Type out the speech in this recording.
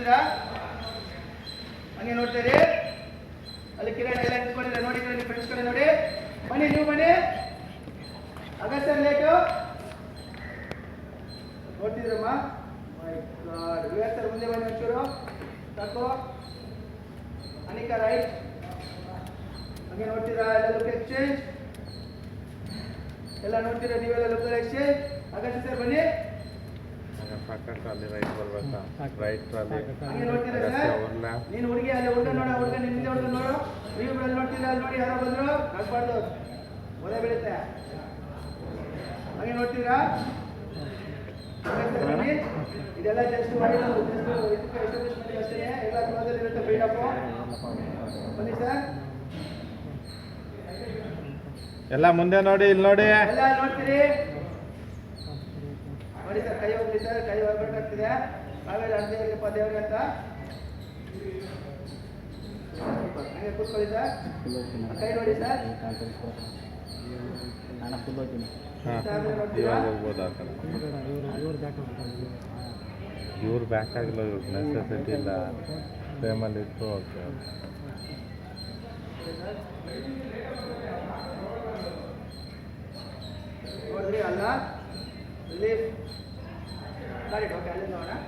ನೋಡ್ತೀರಾ ಹಂಗೆ ನೋಡ್ತೀರಿ ಅಲ್ಲಿ ಕಿರಣ್ ಎಲ್ಲ ನಿಂತ್ಕೊಂಡಿದ್ದಾರೆ ನೋಡಿ ನಿಮ್ಮ ಫ್ರೆಂಡ್ಸ್ ಕಡೆ ನೋಡಿ. ಬನ್ನಿ, ನೀವು ಬನ್ನಿ. ಅಗಸ್ತ್ಯನ್ ಲೇಟು ನೋಡ್ತಿದ್ರಮ್ಮ ಸರ್ ಮುಂದೆ ಬನ್ನಿ ಒಂಚೂರು. ಸಾಕು. ಅನಿಕಾ ರೈಟ್ ಹಂಗೆ ನೋಡ್ತೀರಾ ಎಲ್ಲ ಲುಕ್ ಎಕ್ಸ್ಚೇಂಜ್ ಎಲ್ಲ ನೋಡ್ತೀರಾ ನೀವೆಲ್ಲ ಲುಕ್ ಎಕ್ಸ್ಚೇಂಜ್ ಅಗಸ್ತ್ಯ ಸರ್ ಬನ್ನಿ. ಟ್ರಾಲಿ ರೈಟ್ ಬರ್ಬೇಕಾ ರೈಟ್ ಟ್ರಾಲಿ ಹಂಗೆ ನೋಡ್ತೀರಾ ಸರ್? ನೀನು ಹುಡುಗಿ ಅಲ್ಲಿ ಹುಡುಗ ನೋಡ ಹುಡುಗ ನಿನ್ನಿಂದ ಹುಡುಗ ನೋಡು. ನೀವು ಅಲ್ಲಿ ನೋಡ್ತೀರಾ ಅಲ್ಲಿ ನೋಡಿ ಯಾರೋ ಬಂದ್ರು. ಬೀಳುತ್ತೆ. ಹಾಗೆ ನೋಡ್ತೀರಾ? ಇದೆಲ್ಲ ಜಸ್ಟ್ ಮಾಡಿ ಇದಕ್ಕೆ ಎಸ್ಟಾಬ್ಲಿಷ್ಮೆಂಟ್ ಅಷ್ಟೇ. ಎಲ್ಲ ಇರುತ್ತೆ ಬಿಲ್ಡಪ್ ಬನ್ನಿ ಸರ್. ಎಲ್ಲ ಮುಂದೆ ನೋಡಿ ಇಲ್ಲಿ ನೋಡಿ. ಎಲ್ಲ ನೋಡ್ತೀರಿ. ನೋಡಿ ಸರ್ ಕೈ ಹೋಗ್ಲಿ ಸರ್ ಕೈ ಹೋಗ್ಬೇಕಾಗ್ತಿದೆ ಆಮೇಲೆ ಅರ್ಧ ಇರಲಿಪ್ಪ ದೇವ್ರಿಗೆ ಅಂತ. ಹಂಗೆ ಕೂತ್ಕೊಳ್ಳಿ ಸರ್. ಕೈ ನೋಡಿ ಸರ್. ಇವಾಗ ಹೋಗ್ಬೋದು ಕಡೆ. ಇವ್ರು ಬ್ಯಾಕ್ ಆಗಿಲ್ಲ ಇವ್ರ ನೆಸೆಸಿಟಿ ಇಲ್ಲ. ಫ್ರೇಮಲ್ಲಿ ಇತ್ತು ಓಕೆ ನೋಡಿದ್ರಿ ಅಲ್ಲ. लेफ़्ट करेक्ट ओके अल्ले ನೋಡೋಣ